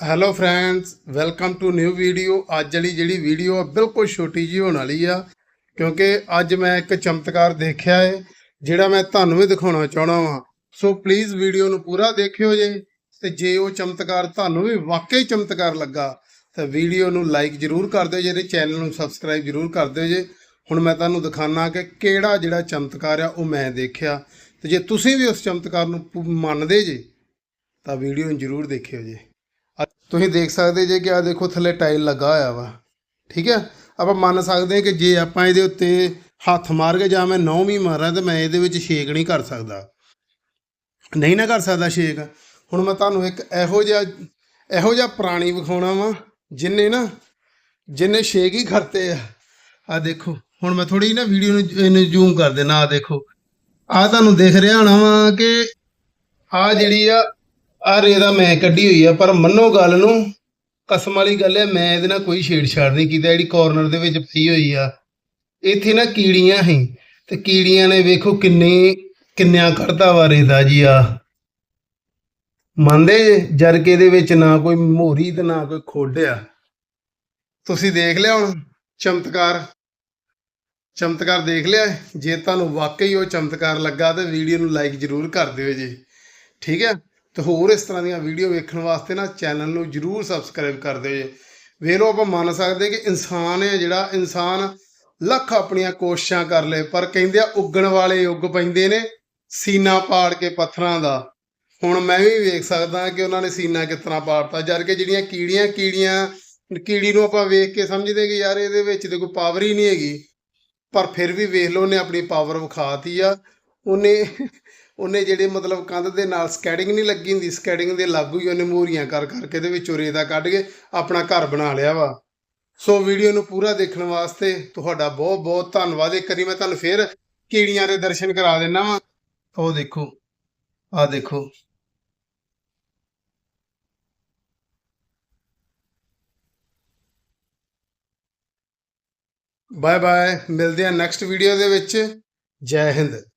Hello friends welcome to new video ਅੱਜ ਵਾਲੀ ਜਿਹੜੀ ਵੀਡੀਓ ਆ ਬਿਲਕੁਲ ਛੋਟੀ ਜੀ ਹੋਣ ਵਾਲੀ ਆ, ਕਿਉਂਕਿ ਅੱਜ ਮੈਂ ਇੱਕ ਚਮਤਕਾਰ ਦੇਖਿਆ ਹੈ ਜਿਹੜਾ ਮੈਂ ਤੁਹਾਨੂੰ ਵੀ ਦਿਖਾਉਣਾ ਚਾਹਣਾ ਵਾਂ। ਸੋ ਪਲੀਜ਼ ਵੀਡੀਓ ਨੂੰ ਪੂਰਾ ਦੇਖਿਓ ਜੇ, ਤੇ ਜੇ ਉਹ ਚਮਤਕਾਰ ਤੁਹਾਨੂੰ ਵੀ ਵਾਕਈ ਚਮਤਕਾਰ ਲੱਗਾ, ਤਾਂ ਵੀਡੀਓ ਨੂੰ ਲਾਈਕ ਜਰੂਰ ਕਰ ਦਿਓ ਜੇ ਜਿਹੜੇ ਚੈਨਲ ਨੂੰ ਸਬਸਕ੍ਰਾਈਬ ਜਰੂਰ ਕਰ ਦਿਓ ਜੇ। ਹੁਣ ਮੈਂ ਤੁਹਾਨੂੰ ਦਿਖਾਣਾ ਕਿ ਕਿਹੜਾ ਜਿਹੜਾ ਚਮਤਕਾਰ ਆ, ਉਹ ਮੈਂ ਦੇਖਿਆ। ਤੇ ਜੇ ਤੁਸੀਂ ਵੀ ਉਸ ਚਮਤਕਾਰ ਨੂੰ ਪ- ਮੰਨਦੇ ਜੇ, ਤਾਂ ਵੀਡੀਓ ਨੂੰ ਜਰੂਰ ਦੇਖਿਓ ਜੇ। ਤੁਸੀਂ ਦੇਖ ਸਕਦੇ ਜੇ ਕਿ ਆ ਦੇਖੋ ਥੱਲੇ ਟਾਈਲ ਲੱਗਾ ਹੋਇਆ ਵਾ। ਠੀਕ ਹੈ? ਆਪਾਂ ਮੰਨ ਸਕਦੇ ਹਾਂ ਕਿ ਜੇ ਆਪਾਂ ਇਹਦੇ ਉੱਤੇ ਹੱਥ ਮਾਰ ਕੇ ਜਾਂ ਮੈਂ ਨੌ ਵੀ ਮਾਰਾਂ ਤਾਂ ਮੈਂ ਇਹਦੇ ਵਿੱਚ ਛੇਕ ਨਹੀਂ ਕਰ ਸਕਦਾ। ਨਹੀਂ ਨਾ ਕਰ ਸਕਦਾ ਛੇਕ। ਹੁਣ ਮੈਂ ਤੁਹਾਨੂੰ ਇੱਕ ਇਹੋ ਜਿਹਾ ਇਹੋ ਜਿਹਾ ਪ੍ਰਾਣੀ ਵਿਖਾਉਣਾ ਵਾ, ਜਿੰਨੇ ਨਾ, ਜਿੰਨੇ ਛੇਕ ਹੀ ਖਰਤੇ ਆ। ਆ ਦੇਖੋ, ਹੁਣ ਮੈਂ ਥੋੜੀ ਨਾ ਵੀਡੀਓ ਨੂੰ ਇਹਨੂੰ ਜ਼ੂਮ ਕਰ ਦੇਣਾ ਆ ਦੇਖੋ। ਆ ਤੁਹਾਨੂੰ ਦਿਖ ਰਿਹਾ ਹੋਣਾ ਵਾ ਕਿ ਆ ਜਿਹੜੀ ਆ ਆ ਰੇਦਾ ਮੈਂ ਕੱਢੀ ਹੋਈ ਆ, ਪਰ ਮੰਨੋ ਗੱਲ ਨੂੰ, ਕਸਮ ਵਾਲੀ ਗੱਲ ਹੈ ਮੈਂ ਇਹਦੇ ਨਾਲ ਕੋਈ ਛੇੜਛਾੜ ਨਹੀਂ ਕੀਤਾ, ਜਿਹੜੀ ਕਾਰਨਰ ਦੇ ਵਿੱਚ ਪਈ ਹੋਈ ਆ। ਇੱਥੇ ਨਾ ਕੀੜੀਆਂ ਸੀ, ਤੇ ਕੀੜੀਆਂ ਨੇ ਵੇਖੋ ਕਿੰਨੇ, ਕਿੰਨਿਆਂ ਕੱਢਦਾ ਵਾ ਰੇਦਾ ਜੀ ਆ ਮੰਨਦੇ ਜਰਕੇ ਦੇ ਵਿੱਚ ਨਾ ਕੋਈ ਮੋਰੀ ਤੇ ਨਾ ਕੋਈ ਖੋਡਿਆ ਤੁਸੀਂ ਦੇਖ ਲਿਆ ਹੁਣ, ਚਮਤਕਾਰ? ਚਮਤਕਾਰ ਦੇਖ ਲਿਆ, ਜੇ ਤੁਹਾਨੂੰ ਵਾਕਈ ਉਹ ਚਮਤਕਾਰ ਲੱਗਾ, ਤਾਂ ਵੀਡੀਓ ਨੂੰ ਲਾਈਕ ਜ਼ਰੂਰ ਕਰ ਦਿਓ ਜੀ। ਠੀਕ ਹੈ ਤੇ ਹੋਰ ਇਸ ਤਰ੍ਹਾਂ ਦੀਆਂ ਵੀਡੀਓ ਵੇਖਣ ਵਾਸਤੇ ਨਾ ਚੈਨਲ ਨੂੰ ਜਰੂਰ ਸਬਸਕ੍ਰਾਈਬ ਕਰ ਦਿਓ ਜੀ। ਵੇਰੋ ਆਪਾਂ ਮੰਨ ਸਕਦੇ ਕਿ ਇਨਸਾਨ ਹੈ ਜਿਹੜਾ, ਇਨਸਾਨ ਲੱਖ ਆਪਣੀਆਂ ਕੋਸ਼ਿਸ਼ਾਂ ਕਰ ਲਏ ਪਰ ਕਹਿੰਦੇ ਆ ਉੱਗਣ ਵਾਲੇ ਉੱਗ ਪੈਂਦੇ ਨੇ ਸੀਨਾ ਪਾੜ ਕੇ ਪੱਥਰਾਂ ਦਾ। ਹੁਣ ਮੈਂ ਵੀ ਵੇਖ ਸਕਦਾ ਕਿ ਉਹਨਾਂ ਨੇ ਸੀਨਾ ਕਿਸ ਤਰ੍ਹਾਂ ਪਾੜਤਾ, ਜਦ ਕਿ ਜਿਹੜੀਆਂ ਕੀੜੀਆਂ ਕੀੜੀਆਂ, ਕੀੜੀ ਨੂੰ ਆਪਾਂ ਵੇਖ ਕੇ ਸਮਝਦੇ ਕਿ ਯਾਰ ਇਹਦੇ ਵਿੱਚ ਤੇ ਕੋਈ ਪਾਵਰ ਹੀ ਨਹੀਂ ਹੈਗੀ। ਪਰ ਫਿਰ ਵੀ ਵੇਖ ਲਓ, ਉਹਨੇ ਆਪਣੀ ਪਾਵਰ ਵਿਖਾਤੀ ਆ। ਉਹਨੇ ਉਹਨੇ ਜਿਹੜੇ ਮਤਲਬ ਕੰਧ ਦੇ ਨਾਲ ਸਕੈਡਿੰਗ ਨਹੀਂ ਲੱਗੀ ਹੁੰਦੀ ਸਕੈਡਿੰਗ ਦੇ ਲਾਗੂ ਹੀ ਉਹਨੇ ਮੋਰੀਆਂ ਕਰ ਕਰਕੇ ਇਹਦੇ ਵਿੱਚੋਂ ਰੇਤਾ ਕੱਢ ਕੇ ਆਪਣਾ ਘਰ ਬਣਾ ਲਿਆ ਵਾ। ਸੋ ਵੀਡੀਓ ਨੂੰ ਪੂਰਾ ਦੇਖਣ ਵਾਸਤੇ ਤੁਹਾਡਾ ਬਹੁਤ ਬਹੁਤ ਧੰਨਵਾਦ। ਇੱਕ ਵਾਰੀ ਮੈਂ ਤੁਹਾਨੂੰ ਫੇਰ ਕੀੜੀਆਂ ਦੇ ਦਰਸ਼ਨ ਕਰਾ ਦਿੰਦਾ ਵਾਂ। ਉਹ ਦੇਖੋ, ਆਹ ਦੇਖੋ। ਬਾਏ ਬਾਏ ਮਿਲਦੇ ਆ ਨੈਕਸਟ ਵੀਡੀਓ ਦੇ ਵਿੱਚ। ਜੈ ਹਿੰਦ।